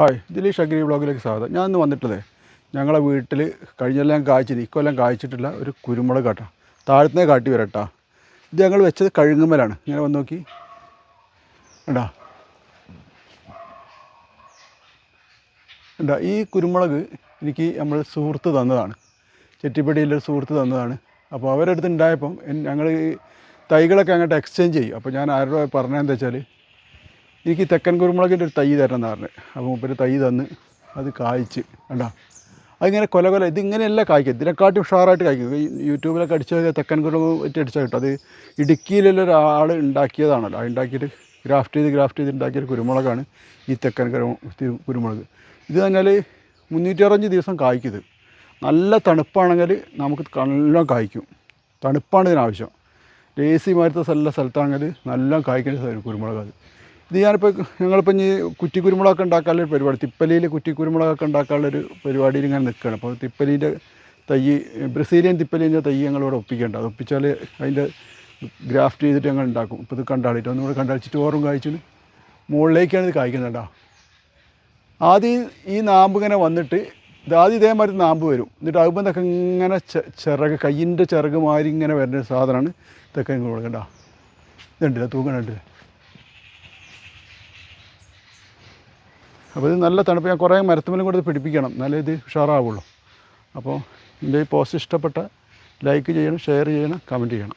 Hi. Dileesh agri ബ്ലോഗിലേക്ക് സ്വാഗതം. ഞാൻ ഇന്ന് വന്നിട്ടതേ ഞങ്ങളെ വീട്ടിൽ കഴിഞ്ഞെല്ലാം കായ്ച്ചിന് ഇക്കൊല്ലം കായ്ച്ചിട്ടില്ല ഒരു കുരുമുളക് കാട്ടാ. താഴത്തുനിന്നേ കാട്ടി വരട്ടാ. ഇത് ഞങ്ങൾ വെച്ചത് കഴുങ്ങുമ്പലാണ് ഇങ്ങനെ വന്ന് നോക്കി. ഉണ്ടാ ഉണ്ടാ ഈ കുരുമുളക് എനിക്ക് നമ്മൾ സുഹൃത്ത് തന്നതാണ്. ചെറ്റിപ്പടിയിലൊരു സുഹൃത്ത് തന്നതാണ്. അപ്പോൾ അവരുടെ അടുത്ത് ഉണ്ടായപ്പം ഞങ്ങൾ തൈകളൊക്കെ അങ്ങോട്ട് എക്സ്ചേഞ്ച് ചെയ്യും. അപ്പോൾ ഞാൻ ആരോട് പറഞ്ഞതെന്താ വെച്ചാൽ എനിക്ക് തെക്കൻ കുരുമുളകിന്റെ ഒരു തൈ തരണം എന്ന് പറഞ്ഞു. അപ്പോൾ മുപ്പര് തൈ തന്ന് അത് കായ്ച്ച്. കണ്ടാ? അതിങ്ങനെ കൊല കൊല. ഇതിങ്ങനെയല്ല കായ്ക്കുക. ഇതിനെക്കാട്ടും ഉഷാറായിട്ട് കായ്ക്കും യൂട്യൂബിലൊക്കെ അടിച്ച് തെക്കൻ കുരുമുളക് പറ്റി അടിച്ചാൽ കിട്ടും. അത് ഇടുക്കിയിലുള്ള ഒരാൾ ഉണ്ടാക്കിയതാണല്ലോ. ഉണ്ടാക്കിയിട്ട് ഗ്രാഫ്റ്റ് ചെയ്ത് ഗ്രാഫ്റ്റ് ചെയ്ത് ഉണ്ടാക്കിയ കുരുമുളകാണ് ഈ തെക്കൻ കുരു കുരുമുളക്. ഇത് പറഞ്ഞാൽ മുന്നൂറ്റി അറുപഞ്ച് ദിവസം കായ്ക്കുന്നത് നല്ല തണുപ്പാണെങ്കിൽ നമുക്ക് നല്ല കായ്ക്കും. തണുപ്പാണ് ഇതിനാവശ്യം ലേസി മാറ്റത്തെ നല്ല സ്ഥലത്താണെങ്കിൽ നല്ല കായ്ക്കേണ്ട സ്ഥലം കുരുമുളക് അത് ഇത് ഞാനിപ്പോൾ ഞങ്ങളിപ്പോൾ ഇനി കുറ്റി കുരുമുളകൊക്കെ ഉണ്ടാക്കാനുള്ള ഒരു പരിപാടി തിപ്പലിയിൽ കുറ്റി കുരുമുളകൊക്കെ ഉണ്ടാക്കാനുള്ള ഒരു പരിപാടിയിൽ ഇങ്ങനെ നിൽക്കുകയാണ് അപ്പോൾ തിപ്പലിന്റെ തൈ ബ്രസീലിയൻ തിപ്പലിന്റെ തൈ ഞങ്ങളിവിടെ ഒപ്പിക്കേണ്ട. അത് ഒപ്പിച്ചാൽ അതിന്റെ ഗ്രാഫ്റ്റ് ചെയ്തിട്ട് ഞങ്ങൾ ഉണ്ടാക്കും. ഇപ്പോൾ ഇത് കണ്ടാളിട്ട്? ഒന്നുകൂടെ കണ്ടാളിച്ചിട്ട് ഓറും കായ്ച്ചിന് മുകളിലേക്കാണ് ഇത് കായ്ക്കുന്നുണ്ടോ ആദ്യം ഈ നാമ്പ് ഇങ്ങനെ വന്നിട്ട് ഇത് ആദ്യം ഇതേമാതിരി നാമ്പ് വരും. എന്നിട്ട് അതുമ്പോൾ ഇതൊക്കെ ഇങ്ങനെ ചിറക് കയ്യിന്റെ ചിറക് മാതിരി ഇങ്ങനെ വരുന്ന സാധനമാണ് ഇതൊക്കെ ഇങ്ങനെ കൊടുക്കണ്ട ഇതുണ്ടല്ലോ തൂക്കണുണ്ടല്ലേ അപ്പോൾ ഇത് നല്ല തണുപ്പ്. ഞാൻ കുറേ മരത്തുമലും കൂടെ ഇത് പിടിപ്പിക്കണം. എന്നാലേ ഇത് ഉഷാറാവുള്ളൂ. അപ്പോൾ എന്റെ ഈ പോസ്റ്റ് ഇഷ്ടപ്പെട്ട ലൈക്ക് ചെയ്യണം ഷെയർ ചെയ്യണം കമന്റ് ചെയ്യണം.